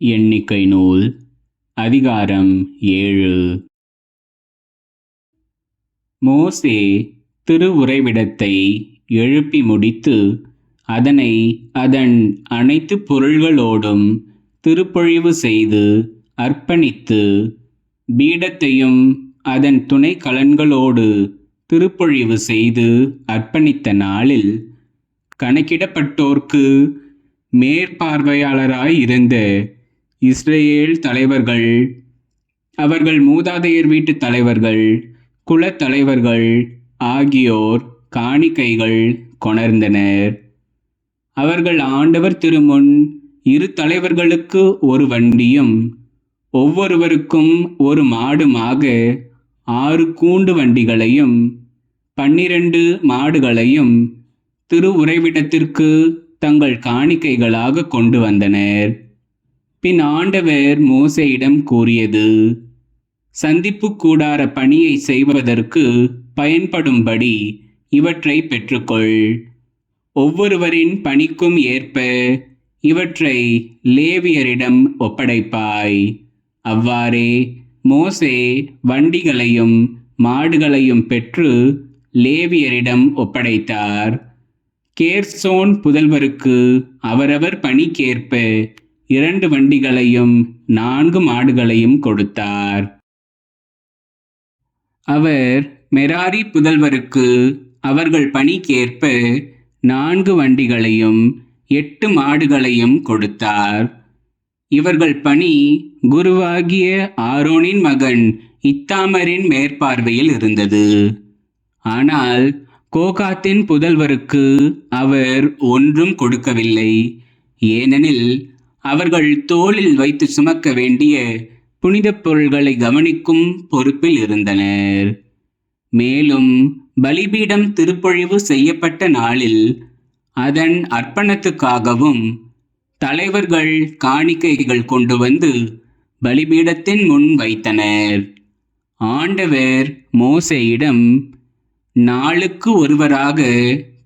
எண்ணிக்கை நூல் அதிகாரம் ஏழு. மோசே திருவுறைவிடத்தை எழுப்பி முடித்து அதனை அதன் அனைத்து பொருள்களோடும் திருப்பொழிவு செய்து அர்ப்பணித்து பீடத்தையும் அதன் துணை கலன்களோடு திருப்பொழிவு செய்து அர்ப்பணித்த நாளில் கணக்கிடப்பட்டோர்க்கு மேற்பார்வையாளராய் இருந்த இஸ்ரேல் தலைவர்கள் அவர்கள் மூதாதையர் வீட்டு தலைவர்கள் குலத்தலைவர்கள் ஆகியோர் காணிக்கைகள் கொணர்ந்தனர். அவர்கள் ஆண்டவர் திருமுன் இரு தலைவர்களுக்கு ஒரு வண்டியும் ஒவ்வொருவருக்கும் ஒரு மாடுமாக ஆறு கூண்டு வண்டிகளையும் பன்னிரண்டு மாடுகளையும் திரு உறைவிடத்திற்கு தங்கள் காணிக்கைகளாக கொண்டு வந்தனர். பின் ஆண்டவர் மோசையிடம் கூறியது சந்திப்பு கூடார பணியை செய்வதற்கு பயன்படும்படி இவற்றை பெற்றுக்கொள். ஒவ்வொருவரின் பணிக்கும் ஏற்ப இவற்றை லேவியரிடம் ஒப்படைப்பாய். அவ்வாறே மோசே வண்டிகளையும் மாடுகளையும் பெற்று லேவியரிடம் ஒப்படைத்தார். கேர்சோன் புதல்வருக்கு அவரவர் பணிக்கேற்ப இரண்டு வண்டிகளையும் நான்கு மாடுகளையும் கொடுத்தார். அவர் மெராரி புதல்வருக்கு அவர்கள் பணிக்கேற்ப நான்கு வண்டிகளையும் எட்டு மாடுகளையும் கொடுத்தார். இவர்கள் பணி குருவாகிய ஆரோனின் மகன் இத்தாமரின் மேற்பார்வையில் இருந்தது. ஆனால் கோகாத்தின் புதல்வருக்கு அவர் ஒன்றும் கொடுக்கவில்லை. ஏனெனில் அவர்கள் தோளில் வைத்து சுமக்க வேண்டிய புனிதப் பொருள்களை கவனிக்கும் பொறுப்பில் இருந்தனர். மேலும் பலிபீடம் திருப்பொழிவு செய்யப்பட்ட நாளில் அதன் அர்ப்பணத்துக்காகவும் தலைவர்கள் காணிக்கைகள் கொண்டு வந்து பலிபீடத்தின் முன் வைத்தனர். ஆண்டவர் மோசையிடம் நாளுக்கு ஒருவராக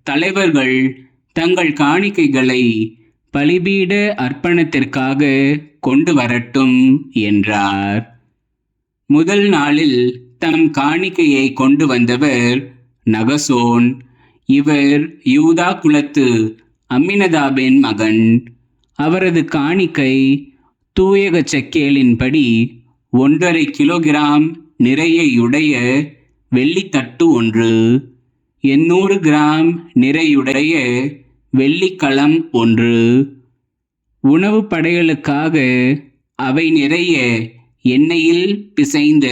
தலைவர்கள் தங்கள் காணிக்கைகளை பலிபீட அர்ப்பணத்திற்காக கொண்டு வரட்டும் என்றார். முதல் நாளில் தம் காணிக்கையை கொண்டு வந்தவர் நகசோன். இவர் யூதா குலத்து அம்மினதாபின் மகன். அவரது காணிக்கை தூயக செக்கேலின்படி ஒன்றரை கிலோகிராம் நிறையுடைய வெள்ளித்தட்டு ஒன்று. எண்ணூறு கிராம் நிறையுடைய வெள்ளிக்களம் ஒன்று. உணவு படைகளுக்காக அவை நிறைய எண்ணெயில் பிசைந்த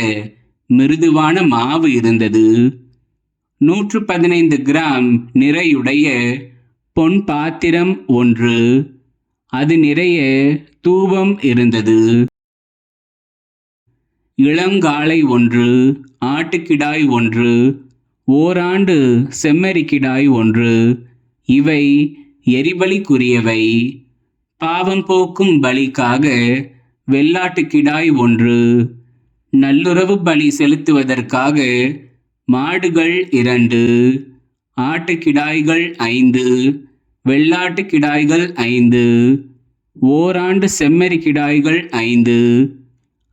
மிருதுவான மாவு இருந்தது. நூற்று பதினைந்து கிராம் நிறையுடைய பொன் பாத்திரம் ஒன்று. அது நிறைய தூபம் இருந்தது. இளங்காளை ஒன்று ஆட்டுக்கிடாய் ஒன்று ஓராண்டு செம்மறிக்கிடாய் ஒன்று. இவை எரிபலிக்குரியவை. பாவம் போக்கும் பலிக்காக வெள்ளாட்டுக்கிடாய் ஒன்று. நல்லுறவு பலி செலுத்துவதற்காக மாடுகள் இரண்டு ஆட்டுக்கிடாய்கள் ஐந்து வெள்ளாட்டுக்கிடாய்கள் ஐந்து ஓராண்டு செம்மறிக்கிடாய்கள் ஐந்து.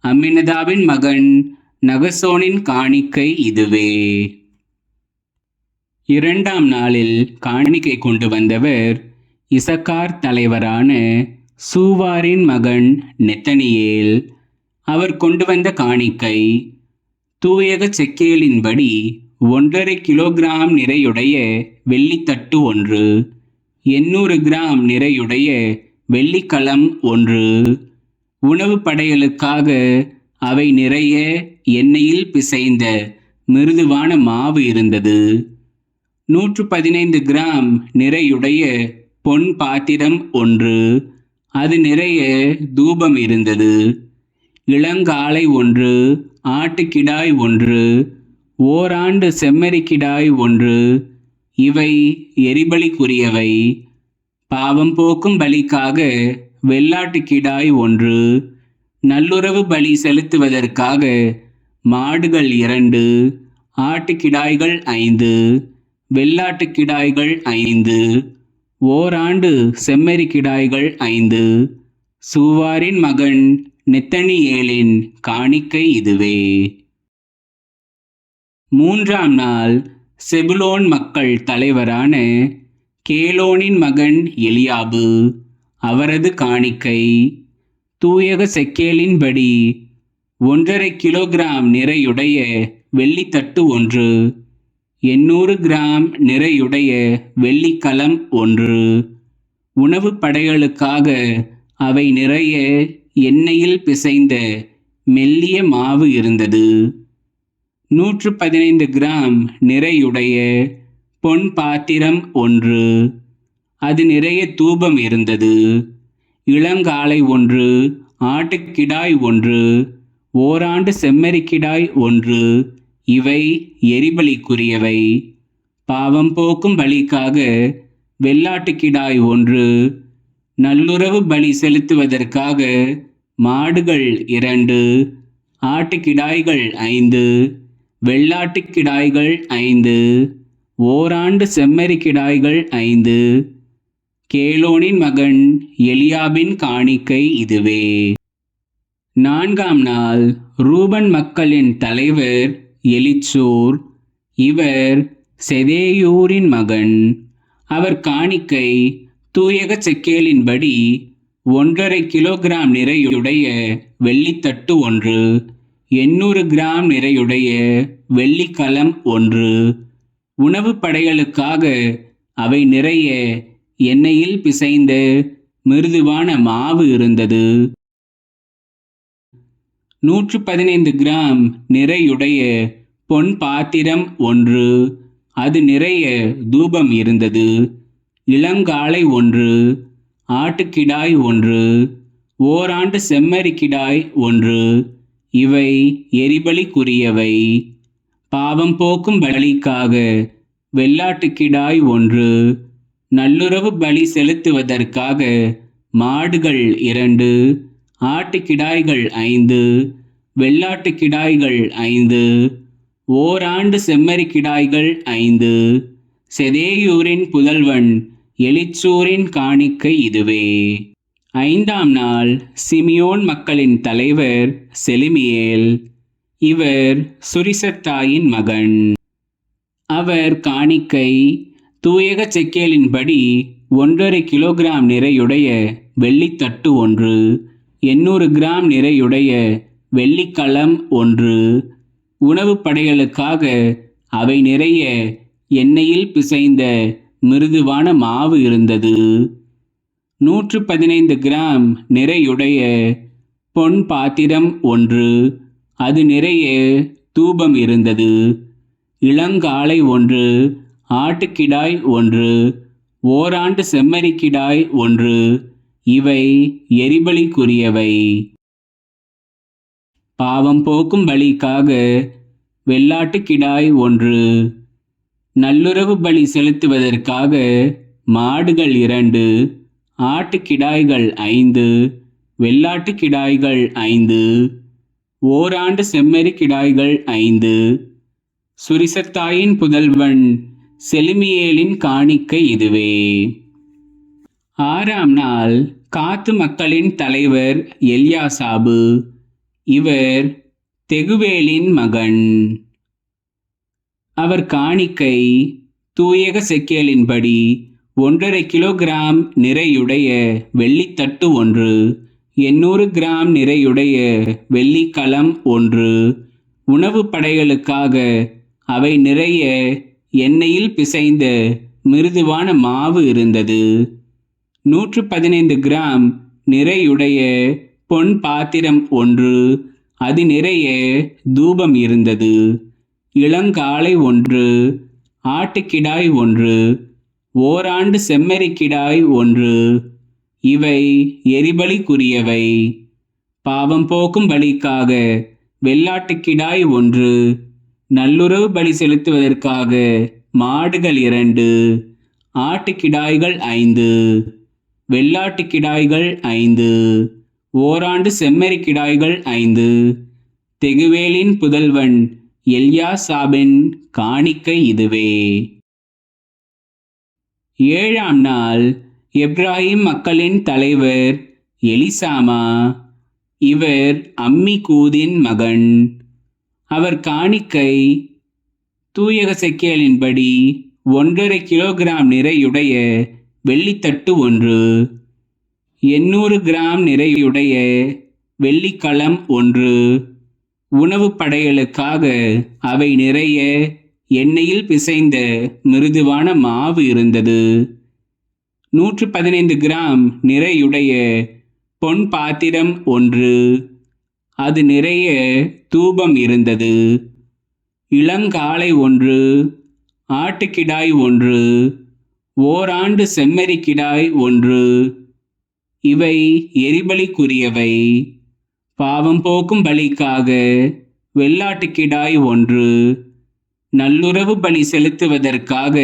அம்மினதாவின் மகன் நகசோனின் காணிக்கை இதுவே. இரண்டாம் நாளில் காணிக்கை கொண்டு வந்தவர் இசக்கார் தலைவரான சூவாரின் மகன் நெத்தனியேல். அவர் கொண்டு வந்த காணிக்கை தூயக செக்கேலின்படி ஒன்றரை கிலோகிராம் நிறையுடைய வெள்ளித்தட்டு ஒன்று எண்ணூறு கிராம் நிறையுடைய வெள்ளிக்கலம் ஒன்று. உணவு படையலுக்காக அவை நிறைய எண்ணெயில் பிசைந்த மிருதுவான மாவு இருந்தது. நூற்று பதினைந்து கிராம் நிறையுடைய பொன் பாத்திரம் ஒன்று. அது நிறைய தூபம் இருந்தது. இளங்காலை ஒன்று ஆட்டுக்கிடாய் ஒன்று ஓராண்டு செம்மறிக்கிடாய் ஒன்று. இவை எரிபலிக்குரியவை. பாவம் போக்கும் பலிக்காக வெள்ளாட்டுக்கிடாய் ஒன்று. நல்லுறவு பலி செலுத்துவதற்காக மாடுகள் இரண்டு ஆட்டுக்கிடாய்கள் ஐந்து வெள்ளாட்டுக்கிடாய்கள் ஐந்து ஓராண்டு செம்மறிக்கிடாய்கள் ஐந்து. சூவாரின் மகன் நெத்தனியேலின் காணிக்கை இதுவே. மூன்றாம் நாள் செபுலோன் மக்கள் தலைவரான கேலோனின் மகன் எலியாபு அவரது காணிக்கை. தூயக செக்கேலின்படி ஒன்றரை கிலோகிராம் நிறையுடைய வெள்ளித்தட்டு ஒன்று எண்ணூறு கிராம் நிறையுடைய வெள்ளிக்கலம் ஒன்று. உணவுப் படைகளுக்காக அவை நிறைய எண்ணெயில் பிசைந்த மெல்லிய மாவு இருந்தது. நூற்று பதினைந்து கிராம் நிறையுடைய பொன் பாத்திரம் ஒன்று. அது நிறைய தூபம் இருந்தது. இளங்காலை ஒன்று ஆட்டுக்கிடாய் ஒன்று ஓராண்டு செம்மறிக்கிடாய் ஒன்று இவை எரிபலிக்குரியவை. பாவம் போக்கும் பலிக்காக வெள்ளாட்டுக்கிடாய் ஒன்று நல்லுறவு பலி செலுத்துவதற்காக மாடுகள் இரண்டு ஆட்டுக்கிடாய்கள் ஐந்து வெள்ளாட்டுக்கிடாய்கள் ஐந்து ஓராண்டு செம்மறிக்கிடாய்கள் ஐந்து. கேலோனின் மகன் எலியாபின் காணிக்கை இதுவே. நான்காம் நாள் ரூபன் மக்களின் தலைவர் எலிச்சூர் இவர் செதேயூரின் மகன். அவர் காணிக்கை தூயக செக்கேலின்படி ஒன்றரை கிலோகிராம் நிறையுடைய வெள்ளித்தட்டு ஒன்று எண்ணூறு கிராம் நிறையுடைய வெள்ளிக்கலம் ஒன்று. உணவு படைகளுக்காக அவை நிறைய எண்ணெயில் பிசைந்த மிருதுவான மாவு இருந்தது. நூற்று பதினைந்து கிராம் நிறையுடைய பொன் பாத்திரம் ஒன்று. அது நிறைய தூபம் இருந்தது. இளங்காலை ஒன்று. ஆட்டுக்கிடாய் ஒன்று. ஓராண்டு செம்மறிக்கிடாய் ஒன்று. இவை எரிபலிக்குரியவை. பாவம் போக்கும் பலிக்காக வெள்ளாட்டுக்கிடாய் ஒன்று. நல்லுறவு பலி செலுத்துவதற்காக மாடுகள் இரண்டு ஆட்டுக்கிடாய்கள் ஐந்து வெள்ளாட்டு கிடாய்கள் ஐந்து ஓராண்டு செம்மறி கிடாய்கள் ஐந்து. செதேயூரின் புதல்வன் எலிச்சூரின் காணிக்கை இதுவே. ஐந்தாம் நாள் சிமியோன் மக்களின் தலைவர் செலிமியேல். இவர் சுரிசத்தாயின் மகன். அவர் காணிக்கை தூயக செக்கேலின்படி ஒன்றரை கிலோகிராம் நிறையுடைய வெள்ளித்தட்டு ஒன்று எண்ணூறு கிராம் நிறையுடைய வெள்ளிக்கலம் ஒன்று. உணவுப் படைகளுக்காக அவை நிறைய எண்ணெயில் பிசைந்த மிருதுவான மாவு இருந்தது. நூற்று பதினைந்து கிராம் நிறையுடைய பொன் பாத்திரம் ஒன்று அது நிறைய தூபம் இருந்தது. இளங்காலை ஒன்று ஆட்டுக்கிடாய் ஒன்று ஓராண்டு செம்மறிக்கிடாய் ஒன்று இவை எரிபலிக்குரியவை. பாவம் போக்கும் பலிக்காக வெள்ளாட்டுக்கிடாய் ஒன்று நல்லுறவு பலி செலுத்துவதற்காக மாடுகள் இரண்டு ஆட்டுக்கிடாய்கள் ஐந்து வெள்ளாட்டுக்கிடாய்கள் ஐந்து ஓராண்டு செம்மறி கிடாய்கள் ஐந்து. சுரிசத்தாயின் புதல்வன் செலுமியேலின் காணிக்கை இதுவே. ஆறாம் நாள் காத்து மக்களின் தலைவர் எல்யாசாபு. இவர் தெகுவேலின் மகன். அவர் காணிக்கை தூயக செக்கேலின்படி ஒன்றரை கிலோகிராம் நிறையுடைய வெள்ளித்தட்டு ஒன்று எண்ணூறு கிராம் நிறையுடைய வெள்ளிக்கலம் ஒன்று. உணவுப் படைகளுக்காக அவை நிறைய எண்ணெயில் பிசைந்த மிருதுவான மாவு இருந்தது. நூற்று பதினைந்து கிராம் நிறையுடைய பொன் பாத்திரம் ஒன்று அது நிறைய தூபம் இருந்தது. இளங்காளை ஒன்று ஆட்டுக்கிடாய் ஒன்று ஓராண்டு செம்மறிக்கிடாய் ஒன்று. இவை எரிபலிக்குரியவை. பாவம் போக்கும் வழிக்காக வெள்ளாட்டுக்கிடாய் ஒன்று. நல்லுறவு பலி செலுத்துவதற்காக மாடுகள் இரண்டு ஆட்டுக்கிடாய்கள் ஐந்து வெள்ளாட்டுக்கிடாய்கள் ஐந்து ஓராண்டு செம்மறிக்கிடாய்கள் ஐந்து. தெகுவேலின் புதல்வன் எல்யா சாபின் காணிக்கை இதுவே. ஏழாம் நாள் எப்ராஹிம் மக்களின் தலைவர் எலிசாமா இவர் அம்மி கூதின் மகன். அவர் காணிக்கை தூயக செக்கேலின்படி ஒன்றரை கிலோகிராம் நிறையுடைய வெள்ளித்தட்டு ஒன்று எண்ணூறு கிராம் நிறையுடைய வெள்ளிக்கலம் ஒன்று. உணவு படைகளுக்காக அவை நிறைய எண்ணெயில் பிசைந்த மிருதுவான மாவு இருந்தது. நூற்று பதினைந்து கிராம் நிறையுடைய பொன் பாத்திரம் ஒன்று அது நிறைய தூபம் இருந்தது. இளங்காளை ஒன்று ஆட்டுக்கிடாய் ஒன்று ஓராண்டு செம்மறிக்கிடாய் ஒன்று. இவை எரிபலிக்குரியவை. பாவம் போக்கும் பலிக்காக வெள்ளாட்டுக்கிடாய் ஒன்று. நல்லுறவு பலி செலுத்துவதற்காக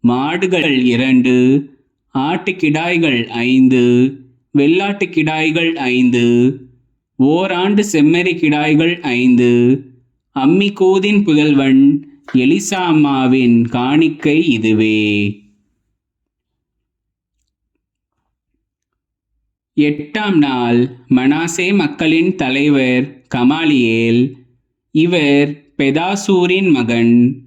மாடுகள் இரண்டு ஆட்டுக்கிடாய்கள் ஐந்து வெள்ளாட்டுக்கிடாய்கள் ஐந்து. ஓராண்டு செம்மறி கிடாய்கள் ஐந்து. அம்மிகூதின் புதல்வன் எலிசா அம்மாவின் காணிக்கை இதுவே. எட்டாம் நாள் மனாசே மக்களின் தலைவர் கமாலியேல். இவர் பெதாசூரின் மகன்.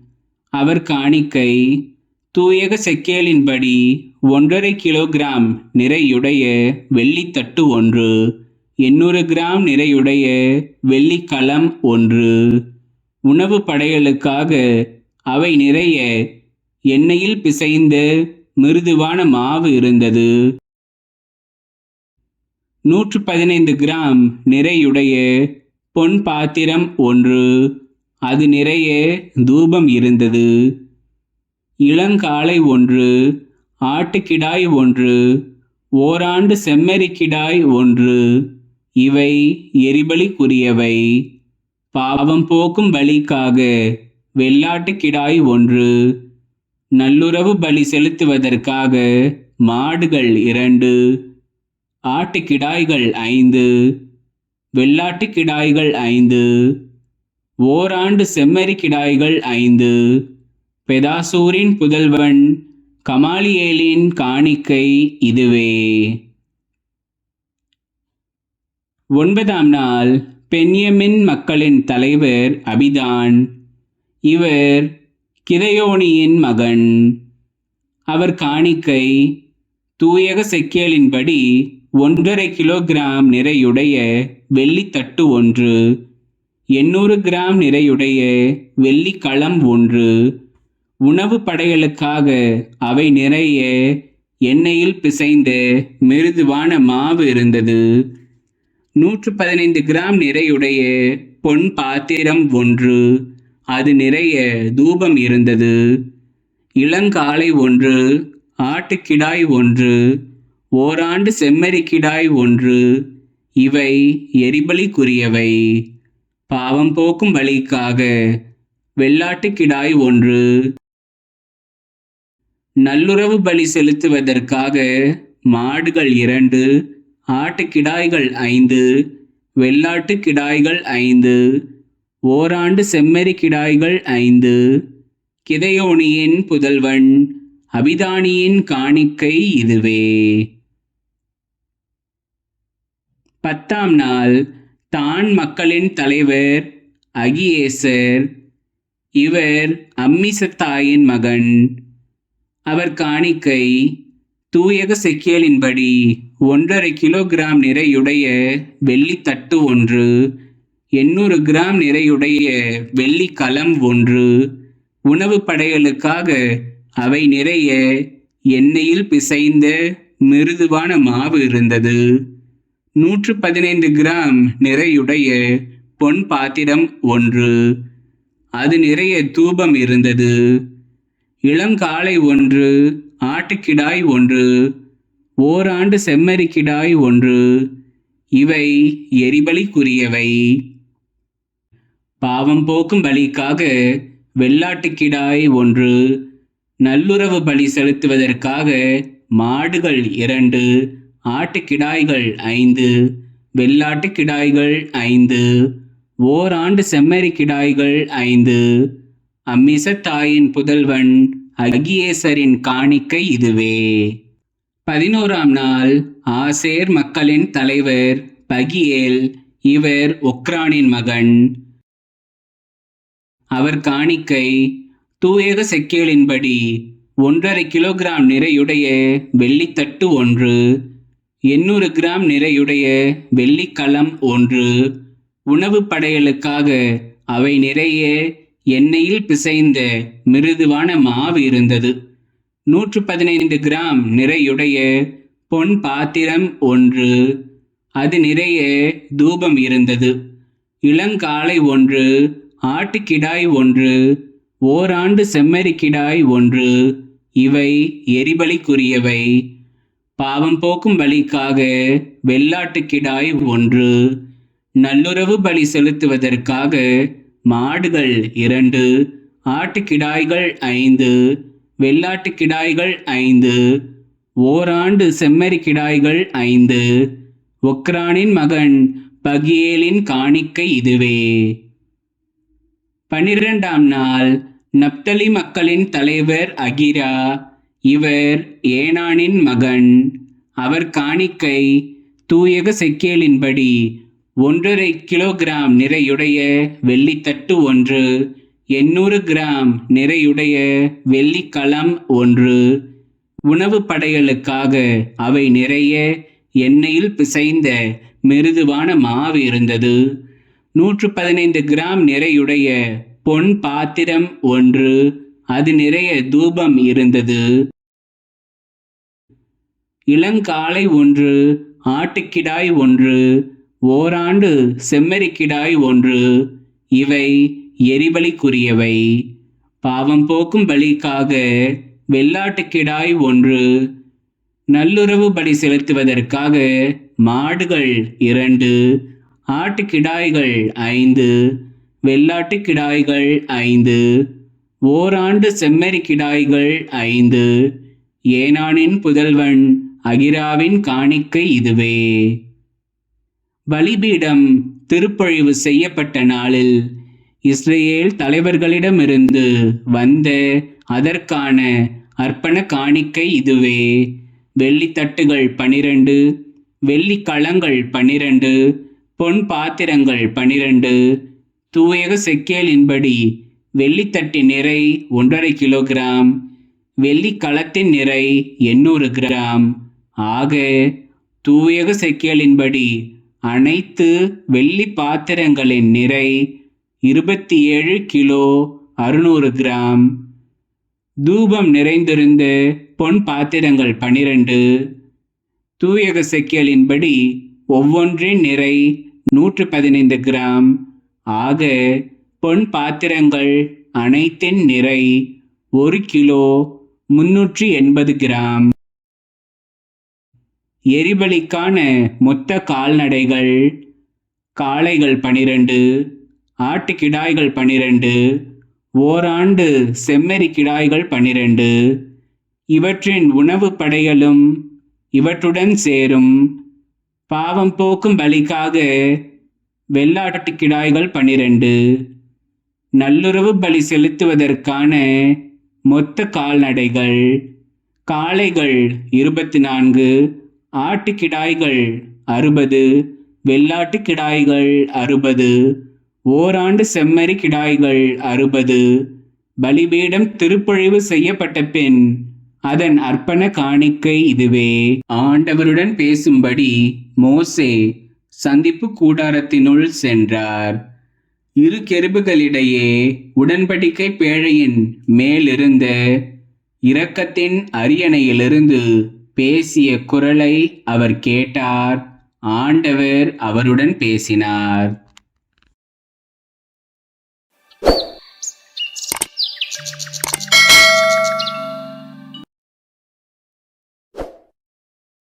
அவர் காணிக்கை தூயக செக்கேலின்படி ஒன்றரை கிலோகிராம் நிறையுடைய வெள்ளித்தட்டு ஒன்று. எண்ணூறு கிராம் நிறையுடைய வெள்ளிக்கலம் ஒன்று. உணவு படைகளுக்காக அவை நிறைய எண்ணெயில் பிசைந்த மிருதுவான மாவு இருந்தது. நூற்று பதினைந்து கிராம் நிறையுடைய பொன் பாத்திரம் ஒன்று. அது நிறைய தூபம் இருந்தது. இளங்காளை ஒன்று ஆட்டுக்கிடாய் ஒன்று ஓராண்டு செம்மறிக்கிடாய் ஒன்று. இவை எரிபலிக்குரியவை. பாவம் போக்கும் பலிக்காக வெள்ளாட்டுக்கிடாய் ஒன்று. நல்லுறவு பலி செலுத்துவதற்காக மாடுகள் இரண்டு. ஆட்டு கிடாய்கள் ஐந்து. வெள்ளாட்டுக்கிடாய்கள் ஐந்து. ஓராண்டு செம்மறி கிடாய்கள் ஐந்து. பெதாசூரின் புதல்வன் கமாலியேலின் காணிக்கை இதுவே. ஒன்பதாம் நாள் பென்யமின் மக்களின் தலைவர் அபிதான். இவர் கிதையோனியின் மகன். அவர் காணிக்கை தூயக செக்கேலின்படி ஒன்றரை கிலோகிராம் நிறையுடைய வெள்ளித்தட்டு ஒன்று எண்ணூறு கிராம் நிறையுடைய வெள்ளிக்களம் ஒன்று. உணவு படைகளுக்காக அவை நிறைய எண்ணெயில் பிசைந்த மிருதுவான மாவு இருந்தது. நூற்று பதினைந்து கிராம் நிறையுடைய பொன் பாத்திரம் ஒன்று. அது நிறைய தூபம் இருந்தது. இளங்காலை ஒன்று ஆட்டுக்கிடாய் ஒன்று ஓராண்டு செம்மறிக்கிடாய் ஒன்று. இவை எரிபலிக்குரியவை. பாவம் போக்கும் வழிக்காக வெள்ளாட்டுக்கிடாய் ஒன்று. நல்லுறவு பலி செலுத்துவதற்காக மாடுகள் இரண்டு ஆட்டுக்கிடாய்கள் ஐந்து வெள்ளாட்டு கிடாய்கள் ஐந்து ஓராண்டு செம்மறி கிடாய்கள் ஐந்து. கிதையோனியின் புதல்வன் அபிதானியின் காணிக்கை இதுவே. பத்தாம் நாள் தான் மக்களின் தலைவர் அகியேசர். இவர் அம்மிசத்தாயின் மகன். அவர் காணிக்கை தூயக செக்கியலின்படி ஒன்றரை கிலோகிராம் நிறையுடைய வெள்ளித்தட்டு ஒன்று எண்ணூறு கிராம் நிறையுடைய வெள்ளி கலம் ஒன்று. உணவு படைகளுக்காக அவை நிறைய எண்ணெயில் பிசைந்த மிருதுவான மாவு இருந்தது. நூற்று பதினைந்து கிராம் நிறையுடைய பொன் பாத்திரம் ஒன்று. அது நிறைய தூபம் இருந்தது. இளங்காளை ஒன்று ஆட்டுக்கிடாய் ஒன்று ஓராண்டு செம்மறிக்கிடாய் ஒன்று இவை எரிபலிக்குரியவை. பாவம் போக்கும் பலிக்காக வெள்ளாட்டுக்கிடாய் ஒன்று நல்லுறவு பலி செலுத்துவதற்காக மாடுகள் இரண்டு ஆட்டுக்கிடாய்கள் ஐந்து வெள்ளாட்டுக்கிடாய்கள் ஐந்து ஓராண்டு செம்மறி கிடாய்கள் ஐந்து. அம்மிசத்தாயின் புதல்வன் அகியேசரின் காணிக்கை இதுவே. பதினோராம் நாள் ஆசேர் மக்களின் தலைவர் பகியேல் இவர் ஒக்ரானின் மகன். அவர் காணிக்கை தூயக செக்கேலின்படி ஒன்றரை கிலோகிராம் நிறையுடைய வெள்ளித்தட்டு ஒன்று எண்ணூறு கிராம் நிறையுடைய வெள்ளிக்கலம் ஒன்று. உணவு படையலுக்காக அவை நிறைய எண்ணெயில் பிசைந்த மிருதுவான மாவு இருந்தது. நூற்று பதினைந்து கிராம் நிறையுடைய பொன் பாத்திரம் ஒன்று. அது நிறைய தூபம் இருந்தது. இளங்காலை ஒன்று ஆட்டுக்கிடாய் ஒன்று ஓராண்டு செம்மறிக்கிடாய் ஒன்று. இவை எரிபலிக்குரியவை. பாவம் போக்கும் பலிக்காக வெள்ளாட்டுக்கிடாய் ஒன்று. நல்லுறவு பலி செலுத்துவதற்காக மாடுகள் இரண்டு ஆட்டுக்கிடாய்கள் ஐந்து வெள்ளாட்டுக்கிடாய்கள் ஐந்து ஓராண்டு செம்மறிக்கிடாய்கள் ஐந்து. ஒக்ரானின் மகன் பகியேலின் காணிக்கை இதுவே. பனிரெண்டாம் நாள் நப்தலி மக்களின் தலைவர் அகிரா இவர் ஏனானின் மகன். அவர் காணிக்கை தூயக செக்கேலின்படி ஒன்றரை கிலோகிராம் நிறையுடைய வெள்ளித்தட்டு ஒன்று எண்ணூறு கிராம் நிறையுடைய வெள்ளிக்கலம் ஒன்று. உணவு படையலுக்காக அவை நிறைய எண்ணெயில் பிசைந்த மிருதுவான மாவு இருந்தது. நூற்று பதினைந்து கிராம் நிறையுடைய பொன் பாத்திரம் ஒன்று அது நிறைய தூபம் இருந்தது. இளங்காளை ஒன்று ஆட்டுக்கிடாய் ஒன்று ஓராண்டு செம்மறிக்கிடாய் ஒன்று. இவை எரிபலிக்குரியவை. பாவம் போக்கும் பலிக்காக வெள்ளாட்டுக்கிடாய் ஒன்று. நல்லுறவு பலி செலுத்துவதற்காக மாடுகள் இரண்டு. ஆட்டுக்கிடாய்கள் ஐந்து. வெள்ளாட்டுக்கிடாய்கள் ஐந்து. ஓராண்டு செம்மறிக்கிடாய்கள் ஐந்து. ஏனானின் புதல்வன் அகிராவின் காணிக்கை இதுவே. பலிபீடம் திருப்பொழிவு செய்யப்பட்ட நாளில் இஸ்ரேல் தலைவர்களிடமிருந்து வந்த அதற்கான அர்ப்பண காணிக்கை இதுவே. வெள்ளித்தட்டுகள் பனிரெண்டு வெள்ளிக்களங்கள் பனிரெண்டு பொன் பாத்திரங்கள் பனிரெண்டு. தூயக செக்கேலின்படி வெள்ளித்தட்டின் நிறை ஒன்றரை கிலோகிராம் வெள்ளி நிறை எண்ணூறு கிராம். ஆக தூயக செக்கேலின்படி அனைத்து வெள்ளி பாத்திரங்களின் நிறை இருபத்தி ஏழு கிலோ அறுநூறு கிராம். தூபம் நிறைந்திருந்த பொன் பாத்திரங்கள் பனிரெண்டு. தூயக செக்கியலின்படி ஒவ்வொன்றின் நிறை நூற்று பதினைந்து கிராம். ஆக பொன் பாத்திரங்கள் அனைத்தின் நிறை ஒரு கிலோ முன்னூற்றி எண்பது கிராம். எரிபலிக்கான மொத்த கால்நடைகள் காளைகள் பனிரெண்டு ஆட்டுக்கிடாய்கள் பனிரெண்டு ஓராண்டு செம்மறி கிடாய்கள் பனிரெண்டு. இவற்றின் உணவு படைகளும் இவற்றுடன் சேரும். பாவம் போக்கும் பலிக்காக வெள்ளாட்டு கிடாய்கள் பனிரெண்டு. நல்லுறவு பலி செலுத்துவதற்கான மொத்த கால்நடைகள் காளைகள் இருபத்தி நான்கு ஆட்டுக்கிடாய்கள் அறுபது வெள்ளாட்டு கிடாய்கள் அறுபது ஓராண்டு செம்மறி கிடாய்கள் அறுபது. பலிபீடம் திருப்பொழிவு செய்யப்பட்ட பின் அதன் அர்ப்பண காணிக்கை இதுவே. ஆண்டவருடன் பேசும்படி மோசே சந்திப்பு கூடாரத்தினுள் சென்றார். இரு கெருபுகளிடையே உடன்படிக்கை பேழையின் மேலிருந்த இரக்கத்தின் அரியணையிலிருந்து பேசிய குரலை அவர் கேட்டார். ஆண்டவர் அவருடன் பேசினார்.